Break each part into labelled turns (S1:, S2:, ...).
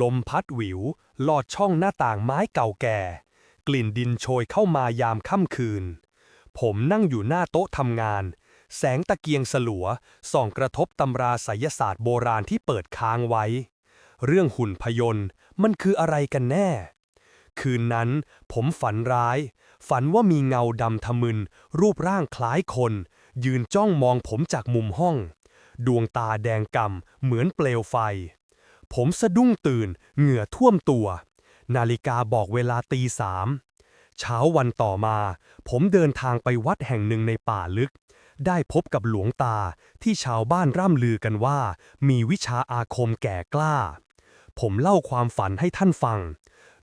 S1: ลมพัดหวิว ลอดช่องหน้าต่างไม้เก่าแก่ กลิ่นดินโชยเข้ามายามค่ำคืน ผมนั่งอยู่หน้าโต๊ะทำงาน แสงตะเกียงสลัว ส่องกระทบตำราไสยศาสตร์โบราณที่เปิดค้างไว้ เรื่องหุ่นพยนต์มันคืออะไรกันแน่ คืนนั้นผมฝันร้าย ฝันว่ามีเงาดำทะมึน รูปร่างคล้ายคน ยืนจ้องมองผมจากมุมห้อง ดวงตาแดงกำเหมือนเปลวไฟ ผมสะดุ้งตื่น เหงื่อท่วมตัว นาฬิกาบอกเวลาตีสาม เช้าวันต่อมา ผมเดินทางไปวัดแห่งหนึ่งในป่าลึก ได้พบกับหลวงตาที่ชาวบ้านร่ำลือกันว่า มีวิชาอาคมแก่กล้า ผมเล่าความฝันให้ท่านฟัง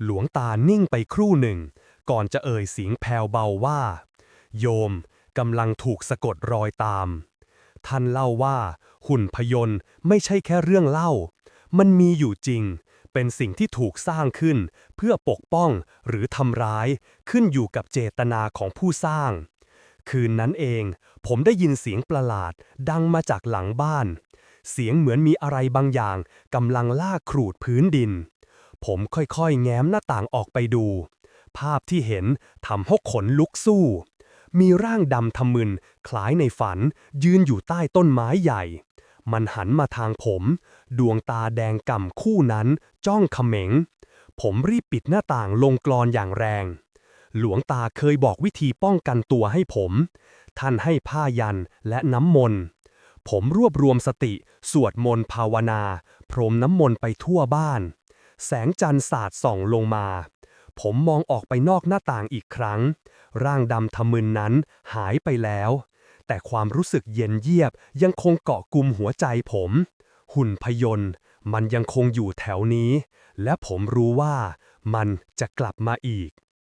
S1: หลวงตานิ่งไปครู่หนึ่ง ก่อนจะเอ่ยเสียงแผ่วเบาว่า โยมกำลังถูกสะกดรอยตาม ท่านเล่าว่า หุ่นพยนต์ไม่ใช่แค่เรื่องเล่า มันมีอยู่จริง เป็นสิ่งที่ถูกสร้างขึ้น เพื่อปกป้องหรือทำร้าย ขึ้นอยู่กับเจตนาของผู้สร้าง คืนนั้นเอง ผมได้ยินเสียงประหลาด ดังมาจากหลังบ้าน เสียงเหมือนมีอะไรบางอย่างกำลังลากครูดพื้นดิน ผมค่อยๆ แง้มหน้าต่างออกไปดู ภาพที่เห็นทำให้ขนลุกสู้มีร่างดำทะมึน คล้ายในฝันยืนอยู่ใต้ต้นไม้ใหญ่ มันหันมาทางผม ดวงตาแดงก่ำคู่นั้น จ้องเขม็ง ผมรีบปิดหน้าต่างลงกรอนอย่างแรง หลวงตาเคยบอกวิธีป้องกันตัวให้ผม ท่านให้ผ้ายันและน้ำมนต์ ผมรวบรวมสติ สวดมนต์ภาวนา พรมน้ำมนต์ไปทั่วบ้าน แสงจันทร์สาดส่องลงมา ผมมองออกไปนอกหน้าต่างอีกครั้ง ร่างดำทะมึนนั้นหายไปแล้ว แต่ความรู้สึกเย็นเยียบยังคงเกาะกุมหัวใจผม หุ่นพยนต์มันยังคงอยู่แถวนี้ และผมรู้ว่ามันจะกลับมาอีก